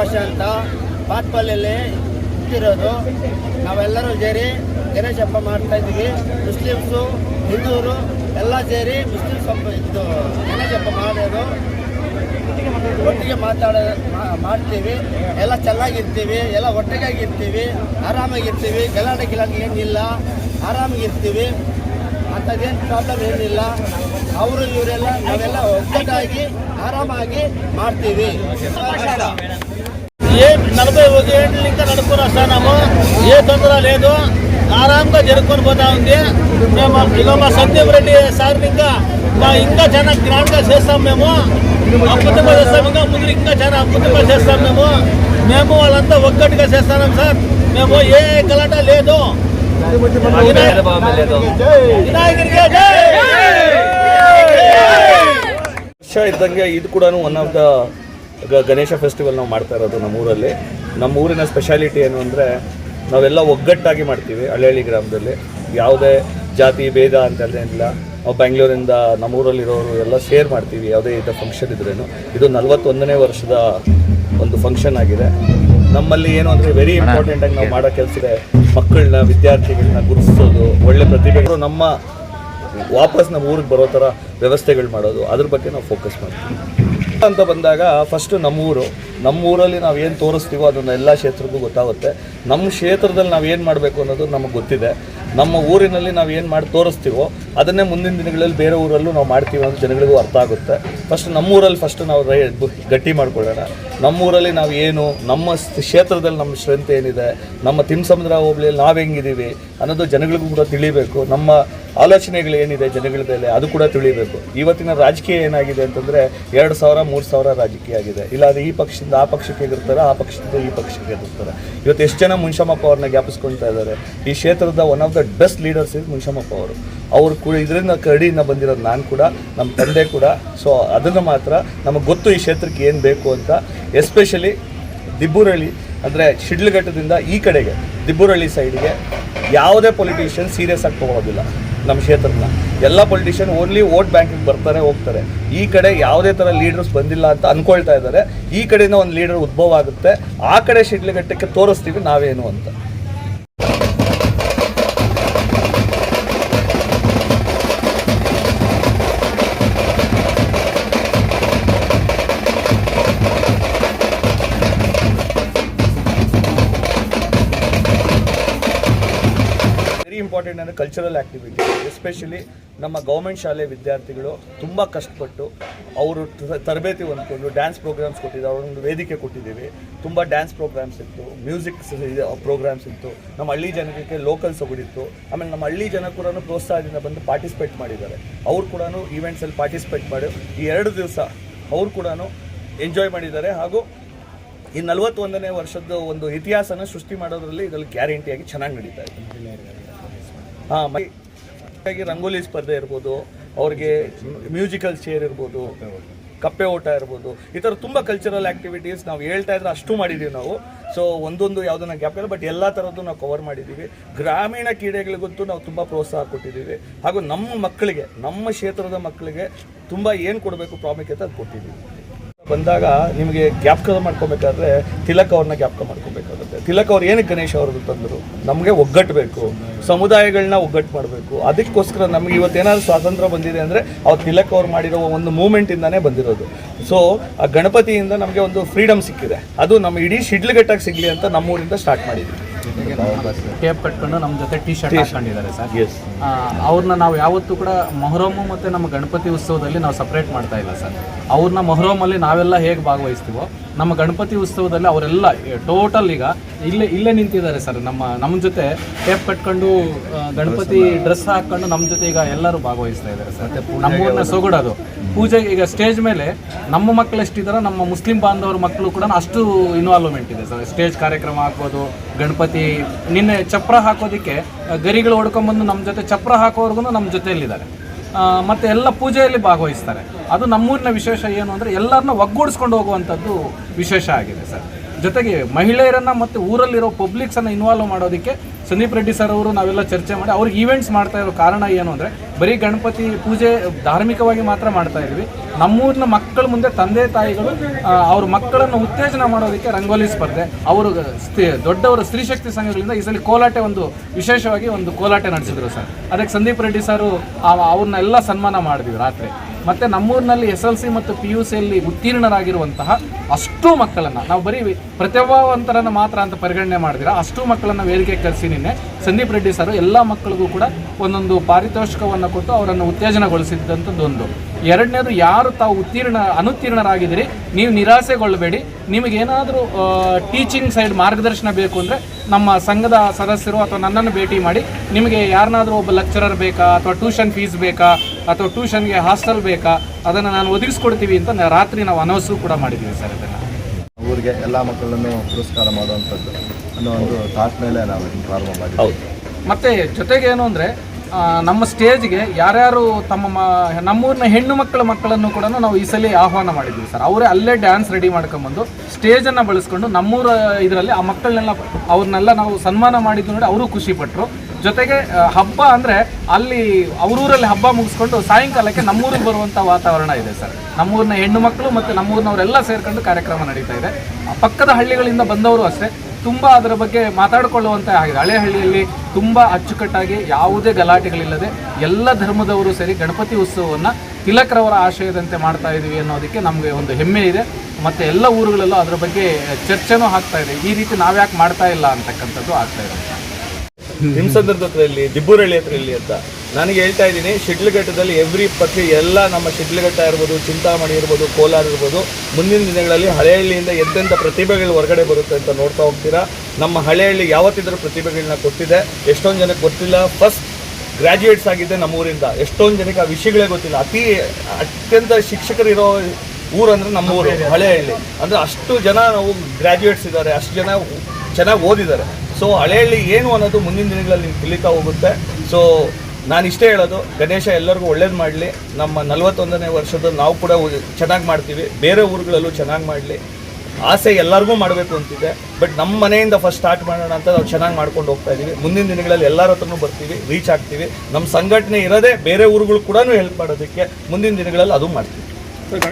ಗಣೇಶ ಅಂತ ಬಾತ್ಪಲ್ಲಿ ಇಟ್ಟಿರೋದು. ನಾವೆಲ್ಲರೂ ಸೇರಿ ಗಣೇಶ ಹಬ್ಬ ಮಾಡ್ತಾ ಇದ್ದೀವಿ. ಮುಸ್ಲಿಮ್ಸು, ಹಿಂದೂರು ಎಲ್ಲ ಸೇರಿ ಮುಸ್ಲಿಮ್ಸ್ ಹಬ್ಬ ಇದು ಗಣೇಶ ಹಬ್ಬ ಮಾಡೋದು. ಒಟ್ಟಿಗೆ ಮಾತಾಡ ಮಾಡ್ತೀವಿ. ಎಲ್ಲ ಚೆನ್ನಾಗಿರ್ತೀವಿ, ಎಲ್ಲ ಒಟ್ಟಿಗಾಗಿರ್ತೀವಿ ಆರಾಮಾಗಿರ್ತೀವಿ. ಗಲಾಟೆ ಗಿಲಾಟೆ ಏನಿಲ್ಲ. ಆರಾಮಾಗಿರ್ತೀವಿ. ಅಂಥದ್ದೇನು ಪ್ರಾಬ್ಲಮ್ ಏನಿಲ್ಲ ಅವರು ಇವರೆಲ್ಲ ನಾವೆಲ್ಲ ಒಗ್ಗಟ್ಟಾಗಿ ఆరామాగి మార్తీవి ఏ నలభై ఒక ఏళ్ళ ఇంకా నడుపుకొని వస్తున్నాము ఏ తొందర లేదు ఆరాంగా జరుపుకొని పోతా ఉంది మేము ఇక మా సందీప్ రెడ్డి సార్ని ఇంకా మా ఇంకా చాలా గ్రాండ్గా చేస్తాం మేము అద్భుతంగా చేస్తాం ఇంకా ముందు ఇంకా చాలా అద్భుతంగా చేస్తాం మేము మేము వాళ్ళంతా ఒక్కటిగా చేస్తున్నాం సార్ మేము ఏ గలాట లేదు వినాయకుడికి జై! ವರ್ಷ ಇದ್ದಂಗೆ ಇದು ಕೂಡ one of the Ganesha festival ನಾವು ಮಾಡ್ತಾ ಇರೋದು ನಮ್ಮೂರಲ್ಲಿ. ನಮ್ಮ ಊರಿನ ಸ್ಪೆಷಾಲಿಟಿ ಏನು ಅಂದರೆ ನಾವೆಲ್ಲ ಒಗ್ಗಟ್ಟಾಗಿ ಮಾಡ್ತೀವಿ ಹಳ್ಳಿ ಗ್ರಾಮದಲ್ಲಿ. ಯಾವುದೇ ಜಾತಿ, ಭೇದ ಅಂತೇನಿಲ್ಲ ನಾವು ಬೆಂಗಳೂರಿಂದ ನಮ್ಮೂರಲ್ಲಿರೋರು ಎಲ್ಲ ಶೇರ್ ಮಾಡ್ತೀವಿ ಯಾವುದೇ ಇದು ಫಂಕ್ಷನ್ ಇದ್ರೇನು. ಇದು ನಲವತ್ತೊಂದನೇ ವರ್ಷದ ಒಂದು ಫಂಕ್ಷನ್ ಆಗಿದೆ. ನಮ್ಮಲ್ಲಿ ಏನು ಅಂದರೆ ವೆರಿ ಇಂಪಾರ್ಟೆಂಟ್ ಆಗಿ ನಾವು ಮಾಡೋ ಕೆಲಸ ಇದೆ. ಮಕ್ಕಳನ್ನ ವಿದ್ಯಾರ್ಥಿಗಳನ್ನ ಗುರುತಿಸೋದು ಒಳ್ಳೆ ಪ್ರತಿಭೆಗಳು ನಮ್ಮ ವಾಪಸ್ ನಮ್ಮ ಊರಿಗೆ ಬರೋ ಥರ ವ್ಯವಸ್ಥೆಗಳು ಮಾಡೋದು ಅದ್ರ ಬಗ್ಗೆ ನಾವು ಫೋಕಸ್ ಮಾಡ್ತೀವಿ. ಅಂತ ಬಂದಾಗ ಫಸ್ಟು ನಮ್ಮೂರು. ನಮ್ಮೂರಲ್ಲಿ ನಾವು ಏನು ತೋರಿಸ್ತೀವೋ ಅದನ್ನು ಎಲ್ಲ ಕ್ಷೇತ್ರಕ್ಕೂ ಗೊತ್ತಾಗುತ್ತೆ. ನಮ್ಮ ಕ್ಷೇತ್ರದಲ್ಲಿ ನಾವು ಏನು ಮಾಡಬೇಕು ಅನ್ನೋದು ನಮಗೆ ಗೊತ್ತಿದೆ. ನಮ್ಮ ಊರಿನಲ್ಲಿ ನಾವು ಏನು ಮಾಡಿ ತೋರಿಸ್ತೀವೋ ಅದನ್ನೇ ಮುಂದಿನ ದಿನಗಳಲ್ಲಿ ಬೇರೆ ಊರಲ್ಲೂ ನಾವು ಮಾಡ್ತೀವಿ ಅಂತ ಜನಗಳಿಗೂ ಅರ್ಥ ಆಗುತ್ತೆ. ಫಸ್ಟ್ ನಮ್ಮೂರಲ್ಲಿ ಫಸ್ಟ್ ನಾವು ರೈ ಗಟ್ಟಿ ಮಾಡ್ಕೊಳ್ಳೋಣ. ನಮ್ಮೂರಲ್ಲಿ ನಾವು ಏನು, ನಮ್ಮ ಕ್ಷೇತ್ರದಲ್ಲಿ ನಮ್ಮ ಸ್ಟ್ರೆಂತ್ ಏನಿದೆ, ನಮ್ಮ ತಿಮ್ಸಮುದ್ರ ಹೋಬಳಿಯಲ್ಲಿ ನಾವು ಹೆಂಗಿದ್ದೀವಿ ಅನ್ನೋದು ಜನಗಳಿಗೂ ಕೂಡ ತಿಳಿಬೇಕು. ನಮ್ಮ ಆಲೋಚನೆಗಳು ಏನಿದೆ, ಜನಗಳ ಮೇಲೆ ಅದು ಕೂಡ ತಿಳಿಬೇಕು ಇವತ್ತಿನ ರಾಜಕೀಯ ಏನಾಗಿದೆ ಅಂತಂದರೆ ಎರಡು ಸಾವಿರ, ಮೂರು ಸಾವಿರ ರಾಜಕೀಯ ಆಗಿದೆ. ಇಲ್ಲಾಂದರೆ ಈ ಪಕ್ಷದಿಂದ ಆ ಪಕ್ಷಕ್ಕೆ ಎದುರ್ತಾರೆ, ಆ ಪಕ್ಷದಿಂದ ಈ ಪಕ್ಷಕ್ಕೆ ಎದುರ್ತಾರೆ. ಇವತ್ತು ಎಷ್ಟು ಜನ ಮುನ್ಷಮ್ಮಪ್ಪ ಅವ್ರನ್ನ ಜ್ಞಾಪಿಸ್ಕೊಳ್ತಾ ಇದ್ದಾರೆ? ಈ ಕ್ಷೇತ್ರದ one of the best leaders is Munshammappa ಅವರು. ಅವರು ಕೂಡ ಇದರಿಂದ ಕರಡಿಯಿಂದ ಬಂದಿರೋದು ನಾನು ಕೂಡ ನಮ್ಮ ತಂದೆ ಕೂಡ. ಸೊ ಅದನ್ನು ಮಾತ್ರ ನಮಗೆ ಗೊತ್ತು ಈ ಕ್ಷೇತ್ರಕ್ಕೆ ಏನು ಬೇಕು ಅಂತ. ಎಸ್ಪೆಷಲಿ ದಿಬ್ಬೂರಳ್ಳಿ, ಅಂದರೆ ಶಿಡ್ಲಘಟ್ಟದಿಂದ ಈ ಕಡೆಗೆ, ದಿಬ್ಬುರಳ್ಳಿ ಸೈಡ್ಗೆ ಯಾವುದೇ ಪೊಲಿಟಿಷಿಯನ್ ಸೀರಿಯಸ್ ಆಗಿ ತೊಗೊಳೋದಿಲ್ಲ ನಮ್ಮ ಕ್ಷೇತ್ರನ. ಎಲ್ಲ ಪೊಲಿಟಿಷಿಯನ್ ಓನ್ಲಿ ವೋಟ್ ಬ್ಯಾಂಕಿಗೆ ಬರ್ತಾರೆ ಹೋಗ್ತಾರೆ. ಈ ಕಡೆ ಯಾವುದೇ ಥರ ಲೀಡರ್ಸ್ ಬಂದಿಲ್ಲ ಅಂತ ಅಂದ್ಕೊಳ್ತಾ ಇದ್ದಾರೆ. ಈ ಕಡೆಯಿಂದ ಒಂದು ಲೀಡರ್ ಉದ್ಭವ ಆಗುತ್ತೆ. ಆ ಕಡೆ ಶಿಡ್ಲಘಟ್ಟಕ್ಕೆ ತೋರಿಸ್ತೀವಿ ನಾವೇನು ಅಂತ. ಇಂಪಾರ್ಟೆಂಟ್ ಅಂದರೆ ಕಲ್ಚರಲ್ ಆ್ಯಕ್ಟಿವಿಟಿ ಎಸ್ಪೆಷಲಿ ನಮ್ಮ ಗೌರ್ಮೆಂಟ್ ಶಾಲೆ ವಿದ್ಯಾರ್ಥಿಗಳು ತುಂಬ ಕಷ್ಟಪಟ್ಟು ಅವರು ತರಬೇತಿ ಹೊಂದ್ಕೊಂಡು ಡ್ಯಾನ್ಸ್ ಪ್ರೋಗ್ರಾಮ್ಸ್ ಕೊಟ್ಟಿದ್ದಾರೆ, ಅವ್ರೊಂದು ವೇದಿಕೆ ಕೊಟ್ಟಿದ್ದೀವಿ. ತುಂಬ ಡ್ಯಾನ್ಸ್ ಪ್ರೋಗ್ರಾಮ್ಸ್ ಇತ್ತು ಮ್ಯೂಸಿಕ್ ಪ್ರೋಗ್ರಾಮ್ಸ್ ಇತ್ತು. ನಮ್ಮ ಹಳ್ಳಿ ಜನಕ್ಕೆ ಲೋಕಲ್ ಸೊಗಡಿತ್ತು. ಆಮೇಲೆ ನಮ್ಮ ಹಳ್ಳಿ ಜನ ಕೂಡ ಪ್ರೋತ್ಸಾಹದಿಂದ ಬಂದು ಪಾರ್ಟಿಸಿಪೇಟ್ ಮಾಡಿದ್ದಾರೆ. ಅವ್ರು ಕೂಡ ಈವೆಂಟ್ಸಲ್ಲಿ ಪಾರ್ಟಿಸಿಪೇಟ್ ಮಾಡಿ ಈ ಎರಡು ದಿವಸ ಅವ್ರು ಕೂಡ ಎಂಜಾಯ್ ಮಾಡಿದ್ದಾರೆ. ಹಾಗೂ ಈ ನಲವತ್ತೊಂದನೇ ವರ್ಷದ ಒಂದು ಇತಿಹಾಸನ ಸೃಷ್ಟಿ ಮಾಡೋದ್ರಲ್ಲಿ ಇದರಲ್ಲಿ ಗ್ಯಾರಂಟಿಯಾಗಿ ಚೆನ್ನಾಗಿ ನಡೀತಾ ಇದೆ. ಹಾಗಾಗಿ ರಂಗೋಲಿ ಸ್ಪರ್ಧೆ ಇರ್ಬೋದು, ಅವ್ರಿಗೆ ಮ್ಯೂಸಿಕಲ್ ಚೇರ್ ಇರ್ಬೋದು, ಕಪ್ಪೆ ಓಟ ಇರ್ಬೋದು, ಈ ಥರ ತುಂಬ ಕಲ್ಚರಲ್ ಆ್ಯಕ್ಟಿವಿಟೀಸ್ ನಾವು ಹೇಳ್ತಾ ಇದ್ರೆ ಅಷ್ಟು ಮಾಡಿದ್ದೀವಿ ನಾವು. ಸೊ ಒಂದೊಂದು ಯಾವುದನ್ನ ಗ್ಯಾಪ್ ಇಲ್ಲ ಬಟ್ ಎಲ್ಲ ಥರದ್ದು ನಾವು ಕವರ್ ಮಾಡಿದ್ದೀವಿ. ಗ್ರಾಮೀಣ ಕ್ರೀಡೆಗಳಿಗಂತೂ ನಾವು ತುಂಬ ಪ್ರೋತ್ಸಾಹ ಕೊಟ್ಟಿದ್ದೀವಿ. ಹಾಗೂ ನಮ್ಮ ಮಕ್ಕಳಿಗೆ, ನಮ್ಮ ಕ್ಷೇತ್ರದ ಮಕ್ಕಳಿಗೆ ತುಂಬ ಏನು ಕೊಡಬೇಕು ಪ್ರಾಮುಖ್ಯತೆ ಅದು ಕೊಟ್ಟಿದ್ದೀವಿ. ಬಂದಾಗ ನಿಮಗೆ ಜ್ಞಾಪಕ ಮಾಡ್ಕೋಬೇಕಾದ್ರೆ ತಿಲಕ್ ಅವ್ರನ್ನ ಜ್ಞಾಪಕ ಮಾಡ್ಕೋಬೇಕಾಗುತ್ತೆ ತಿಲಕ್ ಅವ್ರು ಏನಕ್ಕೆ ಗಣೇಶ್ ಅವ್ರದ್ದು ತಂದರು? ನಮಗೆ ಒಗ್ಗಟ್ಟು ಬೇಕು. ಸಮುದಾಯಗಳನ್ನ ಒಗ್ಗಟ್ಟು ಮಾಡಬೇಕು. ಅದಕ್ಕೋಸ್ಕರ ನಮಗೆ ಇವತ್ತೇನಾದ್ರು ಸ್ವಾತಂತ್ರ್ಯ ಬಂದಿದೆ ಅಂದರೆ ಅವ್ರು ತಿಲಕ್ ಅವ್ರು ಮಾಡಿರೋ ಒಂದು ಮೂಮೆಂಟಿಂದಾನೇ ಬಂದಿರೋದು. ಸೊ ಆ ಗಣಪತಿಯಿಂದ ನಮಗೆ ಒಂದು ಫ್ರೀಡಮ್ ಸಿಕ್ಕಿದೆ. ಅದು ನಮ್ಮ ಇಡೀ ಶಿಡ್ಲಘಟ್ಟಾಗಿ ಸಿಗಲಿ ಅಂತ ನಮ್ಮೂರಿಂದ ಸ್ಟಾರ್ಟ್ ಮಾಡಿದ್ವಿ. ಟೇಪ್ ಕಟ್ಕೊಂಡು ನಮ್ಮ ಜೊತೆ ಟಿ ಶರ್ಟ್ ಹಾಕೊಂಡಿದ್ದಾರೆ ಸರ್. ಅವ್ರನ್ನ ನಾವು ಯಾವತ್ತೂ ಕೂಡ ಮೊಹರಮು ಮತ್ತು ನಮ್ಮ ಗಣಪತಿ ಉತ್ಸವದಲ್ಲಿ ನಾವು ಸಪ್ರೇಟ್ ಮಾಡ್ತಾ ಇಲ್ಲ ಸರ್. ಅವ್ರನ್ನ ಮೊಹರಮಲ್ಲಿ ನಾವೆಲ್ಲ ಹೇಗೆ ಭಾಗವಹಿಸ್ತೀವೋ ನಮ್ಮ ಗಣಪತಿ ಉತ್ಸವದಲ್ಲಿ ಅವರೆಲ್ಲ ಟೋಟಲ್ ಈಗ ಇಲ್ಲೇ ಇಲ್ಲೇ ನಿಂತಿದ್ದಾರೆ ಸರ್. ನಮ್ಮ ನಮ್ಮ ಜೊತೆ ಟೇಪ್ ಕಟ್ಕೊಂಡು ಗಣಪತಿ ಡ್ರೆಸ್ ಹಾಕೊಂಡು ನಮ್ಮ ಜೊತೆ ಈಗ ಎಲ್ಲರೂ ಭಾಗವಹಿಸ್ತಾ ಇದ್ದಾರೆ ಸರ್. ನಮ್ಮೂರನ್ನ ಸೊಗಡೋದು. ಪೂಜೆಗೆ ಈಗ ಸ್ಟೇಜ್ ಮೇಲೆ ನಮ್ಮ ಮಕ್ಕಳು ಎಷ್ಟಿದಾರ ನಮ್ಮ ಮುಸ್ಲಿಂ ಬಾಂಧವರ ಮಕ್ಕಳು ಕೂಡ ಅಷ್ಟು ಇನ್ವಾಲ್ವ್ಮೆಂಟ್ ಇದೆ ಸರ್. ಸ್ಟೇಜ್ ಕಾರ್ಯಕ್ರಮ ಹಾಕೋದು ಗಣಪತಿ ನಿನ್ನೆ ಚಪ್ರ ಹಾಕೋದಕ್ಕೆ ಗರಿಗಳು ಹೊಡ್ಕೊಂಬಂದು ನಮ್ಮ ಜೊತೆ ಚಪ್ರ ಹಾಕೋವರೆಗೂ ನಮ್ಮ ಜೊತೆಯಲ್ಲಿದ್ದಾರೆ. ಮತ್ತೆ ಎಲ್ಲ ಪೂಜೆಯಲ್ಲಿ ಭಾಗವಹಿಸ್ತಾರೆ. ಅದು ನಮ್ಮೂರಿನ ವಿಶೇಷ ಏನು ಅಂದರೆ ಎಲ್ಲರನ್ನ ಒಗ್ಗೂಡಿಸ್ಕೊಂಡು ಹೋಗುವಂಥದ್ದು ವಿಶೇಷ ಆಗಿದೆ ಸರ್. ಜೊತೆಗೆ ಮಹಿಳೆಯರನ್ನು ಮತ್ತು ಊರಲ್ಲಿರೋ ಪಬ್ಲಿಕ್ಸನ್ನು ಇನ್ವಾಲ್ವ್ ಮಾಡೋದಕ್ಕೆ ಸಂದೀಪ್ ರೆಡ್ಡಿ ಸರ್ ಅವರು ನಾವೆಲ್ಲ ಚರ್ಚೆ ಮಾಡಿ ಅವ್ರಿಗೆ ಈವೆಂಟ್ಸ್ ಮಾಡ್ತಾ ಇರೋ ಕಾರಣ ಏನು ಅಂದರೆ ಬರೀ ಗಣಪತಿ ಪೂಜೆ ಧಾರ್ಮಿಕವಾಗಿ ಮಾತ್ರ ಮಾಡ್ತಾ ಇದ್ವಿ. ನಮ್ಮೂರಿನ ಮಕ್ಕಳ ಮುಂದೆ ತಂದೆ ತಾಯಿಗಳು ಅವ್ರ ಮಕ್ಕಳನ್ನು ಉತ್ತೇಜನ ಮಾಡೋದಕ್ಕೆ ರಂಗೋಲಿ ಸ್ಪರ್ಧೆ, ಅವರು ದೊಡ್ಡವರ ದೊಡ್ಡವರ ಸ್ತ್ರೀಶಕ್ತಿ ಸಂಘಗಳಿಂದ ಈ ಸಲ ಕೋಲಾಟೆ ಒಂದು ವಿಶೇಷವಾಗಿ ಒಂದು ಕೋಲಾಟೆ ನಡೆಸಿದ್ರು ಸರ್. ಅದಕ್ಕೆ ಸಂದೀಪ್ ರೆಡ್ಡಿ ಸರ್ ಅವ್ರನ್ನೆಲ್ಲ ಸನ್ಮಾನ ಮಾಡಿದ್ವಿ ರಾತ್ರಿ. ಮತ್ತೆ ನಮ್ಮೂರಿನಲ್ಲಿ ಎಸ್ ಎಲ್ ಸಿ ಮತ್ತು ಪಿ ಯು ಸಿಯಲ್ಲಿ ಉತ್ತೀರ್ಣರಾಗಿರುವಂತಹ ಅಷ್ಟು ಮಕ್ಕಳನ್ನು, ನಾವು ಬರೀ ಪ್ರತಿಭಾವಂತರನ್ನು ಮಾತ್ರ ಅಂತ ಪರಿಗಣನೆ ಮಾಡಿದಿರ, ಅಷ್ಟು ಮಕ್ಕಳನ್ನು ವೇದಿಕೆ ಕರೆಸಿ ನಿನ್ನೆ ಸಂದೀಪ್ ರೆಡ್ಡಿ ಸರ್, ಎಲ್ಲ ಮಕ್ಕಳಿಗೂ ಕೂಡ ಒಂದೊಂದು ಪಾರಿತೋಷಿಕವನ್ನು ಕೊಟ್ಟು ಅವರನ್ನು ಉತ್ತೇಜನಗೊಳಿಸಿದಂಥದ್ದು ಒಂದು. ಎರಡನೇದು ಯಾರು ತಾವು ಉತ್ತೀರ್ಣ ಅನುತ್ತೀರ್ಣರಾಗಿದ್ದೀರಿ ನೀವು ನಿರಾಸೆಗೊಳ್ಳಬೇಡಿ. ನಿಮಗೇನಾದರೂ ಟೀಚಿಂಗ್ ಸೈಡ್ ಮಾರ್ಗದರ್ಶನ ಬೇಕು ಅಂದರೆ ನಮ್ಮ ಸಂಘದ ಸದಸ್ಯರು ಅಥವಾ ನನ್ನನ್ನು ಭೇಟಿ ಮಾಡಿ ನಿಮಗೆ ಯಾರನ್ನಾದರೂ ಒಬ್ಬ ಲೆಕ್ಚರರ್ ಬೇಕಾ ಅಥವಾ ಟ್ಯೂಷನ್ ಫೀಸ್ ಬೇಕಾ ಅಥವಾ ಟ್ಯೂಷನ್ಗೆ ಹಾಸ್ಟೆಲ್ ಬೇಕಾ ಅದನ್ನು ನಾನು ಒದಗಿಸ್ಕೊಡ್ತೀವಿ ಅಂತ ರಾತ್ರಿ ನಾವು ಅನೌನ್ಸು ಕೂಡ ಮಾಡಿದ್ದೀವಿ ಸರ್ ಇದನ್ನು. ಊರಿಗೆ ಎಲ್ಲ ಮಕ್ಕಳನ್ನು ಪುರಸ್ಕಾರ ಮಾಡುವಂಥದ್ದು ಅನ್ನೋ ಒಂದು ಥಾಟ್ ಮೇಲೆ ನಾವು ಪ್ರಾರಂಭ ಮಾಡಿ ಹೌದು. ಮತ್ತೆ ಜೊತೆಗೆ ಏನು ಅಂದರೆ ನಮ್ಮ ಸ್ಟೇಜ್ಗೆ ಯಾರ್ಯಾರು ತಮ್ಮ ನಮ್ಮೂರಿನ ಹೆಣ್ಣು ಮಕ್ಕಳ ಮಕ್ಕಳನ್ನು ಕೂಡ ನಾವು ಈ ಸಲ ಆಹ್ವಾನ ಮಾಡಿದ್ವಿ ಸರ್. ಅವರೇ ಅಲ್ಲೇ ಡ್ಯಾನ್ಸ್ ರೆಡಿ ಮಾಡ್ಕೊಂಬಂದು ಸ್ಟೇಜನ್ನು ಬಳಸ್ಕೊಂಡು ನಮ್ಮೂರ ಇದರಲ್ಲಿ ಆ ಮಕ್ಕಳನ್ನೆಲ್ಲ ಅವ್ರನ್ನೆಲ್ಲ ನಾವು ಸನ್ಮಾನ ಮಾಡಿದ್ದು ನೋಡಿ ಅವರು ಖುಷಿಪಟ್ಟರು ಜೊತೆಗೆ ಹಬ್ಬ ಅಂದರೆ ಅಲ್ಲಿ ಅವರೂರಲ್ಲಿ ಹಬ್ಬ ಮುಗಿಸ್ಕೊಂಡು ಸಾಯಂಕಾಲಕ್ಕೆ ನಮ್ಮೂರಿಗೆ ಬರುವಂಥ ವಾತಾವರಣ ಇದೆ ಸರ್. ನಮ್ಮೂರಿನ ಹೆಣ್ಣು ಮಕ್ಕಳು ಮತ್ತು ನಮ್ಮೂರಿನವರೆಲ್ಲ ಸೇರ್ಕೊಂಡು ಕಾರ್ಯಕ್ರಮ ನಡೀತಾ ಇದೆ. ಪಕ್ಕದ ಹಳ್ಳಿಗಳಿಂದ ಬಂದವರು ಅಷ್ಟೇ. ತುಂಬ ಅದರ ಬಗ್ಗೆ ಮಾತಾಡಿಕೊಳ್ಳುವಂತೆ ಆಗಿದೆ. ಹಳೆಹಳ್ಳಿಯಲ್ಲಿ ತುಂಬ ಅಚ್ಚುಕಟ್ಟಾಗಿ ಯಾವುದೇ ಗಲಾಟೆಗಳಿಲ್ಲದೆ ಎಲ್ಲ ಧರ್ಮದವರು ಸೇರಿ ಗಣಪತಿ ಉತ್ಸವವನ್ನು ತಿಲಕ್ರವರ ಆಶಯದಂತೆ ಮಾಡ್ತಾ ಇದ್ದೀವಿ ಅನ್ನೋದಕ್ಕೆ ನಮಗೆ ಒಂದು ಹೆಮ್ಮೆ ಇದೆ. ಮತ್ತು ಎಲ್ಲ ಊರುಗಳಲ್ಲೂ ಅದರ ಬಗ್ಗೆ ಚರ್ಚೆನೂ ಆಗ್ತಾ ಇದೆ. ಈ ರೀತಿ ನಾವ್ಯಾಕೆ ಮಾಡ್ತಾ ಇಲ್ಲ ಅಂತಕ್ಕಂಥದ್ದು ಆಗ್ತಾ ಇದೆ. ನಿಮ್ಮ ಸಂದರ್ಭದಲ್ಲಿ ದಿಬ್ಬೂರಳ್ಳಿ ಹತ್ರ ಇಲ್ಲಿ ಅಂತ. ನನಗೆ ಹೇಳ್ತಾ ಇದ್ದೀನಿ ಶಿಡ್ಲಘಟ್ಟದಲ್ಲಿ ಎವ್ರಿ ಪತ್ರಿ ಎಲ್ಲ ನಮ್ಮ ಶಿಡ್ಲಘಟ್ಟ ಇರ್ಬೋದು ಚಿಂತಾಮಣಿ ಇರ್ಬೋದು ಕೋಲಾರ ಇರ್ಬೋದು ಮುಂದಿನ ದಿನಗಳಲ್ಲಿ ಹಳೆಹಳ್ಳಿಯಿಂದ ಎಂತೆಂಥ ಪ್ರತಿಭೆಗಳು ಹೊರಗಡೆ ಬರುತ್ತೆ ಅಂತ ನೋಡ್ತಾ ಹೋಗ್ತೀರಾ. ನಮ್ಮ ಹಳೆಹಳ್ಳಿ ಯಾವತ್ತಿದ್ರೂ ಪ್ರತಿಭೆಗಳನ್ನ ಕೊಟ್ಟಿದೆ. ಎಷ್ಟೊಂದು ಜನಕ್ಕೆ ಗೊತ್ತಿಲ್ಲ. ಫಸ್ಟ್ ಗ್ರ್ಯಾಜುಯೇಟ್ಸ್ ಆಗಿದೆ ನಮ್ಮೂರಿಂದ ಎಷ್ಟೊಂದು ಜನಕ್ಕೆ ಆ ವಿಷಯಗಳೇ ಗೊತ್ತಿಲ್ಲ. ಅತಿ ಅತ್ಯಂತ ಶಿಕ್ಷಕರಿರೋ ಊರಂದ್ರೆ ನಮ್ಮ ಊರು ಹಳೆಹಳ್ಳಿ. ಅಂದರೆ ಅಷ್ಟು ಜನ ನಾವು ಗ್ರ್ಯಾಜುಯೇಟ್ಸ್ ಇದ್ದಾರೆ ಅಷ್ಟು ಜನ ಚೆನ್ನಾಗಿ ಓದಿದ್ದಾರೆ. ಸೊ ಹಳೆಹಳ್ಳಿ ಏನು ಅನ್ನೋದು ಮುಂದಿನ ದಿನಗಳಲ್ಲಿ ನಿಮ್ಗೆ ತಿಳಿತಾ ಹೋಗುತ್ತೆ. ಸೊ ನಾನು ಇಷ್ಟೇ ಹೇಳೋದು, ಗಣೇಶ ಎಲ್ಲರಿಗೂ ಒಳ್ಳೇದು ಮಾಡಲಿ. ನಮ್ಮ ನಲವತ್ತೊಂದನೇ ವರ್ಷದ ನಾವು ಕೂಡ ಚೆನ್ನಾಗಿ ಮಾಡ್ತೀವಿ. ಬೇರೆ ಊರುಗಳಲ್ಲೂ ಚೆನ್ನಾಗಿ ಮಾಡಲಿ. ಆಸೆ ಎಲ್ಲರಿಗೂ ಮಾಡಬೇಕು ಅಂತಿದೆ. ಬಟ್ ನಮ್ಮ ಮನೆಯಿಂದ ಫಸ್ಟ್ ಸ್ಟಾರ್ಟ್ ಮಾಡೋಣ ಅಂತ ನಾವು ಚೆನ್ನಾಗಿ ಮಾಡ್ಕೊಂಡು ಹೋಗ್ತಾ ಇದ್ದೀವಿ ಮುಂದಿನ ದಿನಗಳಲ್ಲಿ ಎಲ್ಲರ ಹತ್ರನೂ ಬರ್ತೀವಿ ರೀಚ್ ಆಗ್ತೀವಿ. ನಮ್ಮ ಸಂಘಟನೆ ಇರೋದೇ ಬೇರೆ ಊರುಗಳು ಕೂಡ ಹೆಲ್ಪ್ ಮಾಡೋದಕ್ಕೆ ಮುಂದಿನ ದಿನಗಳಲ್ಲಿ ಅದು ಮಾಡ್ತೀವಿ.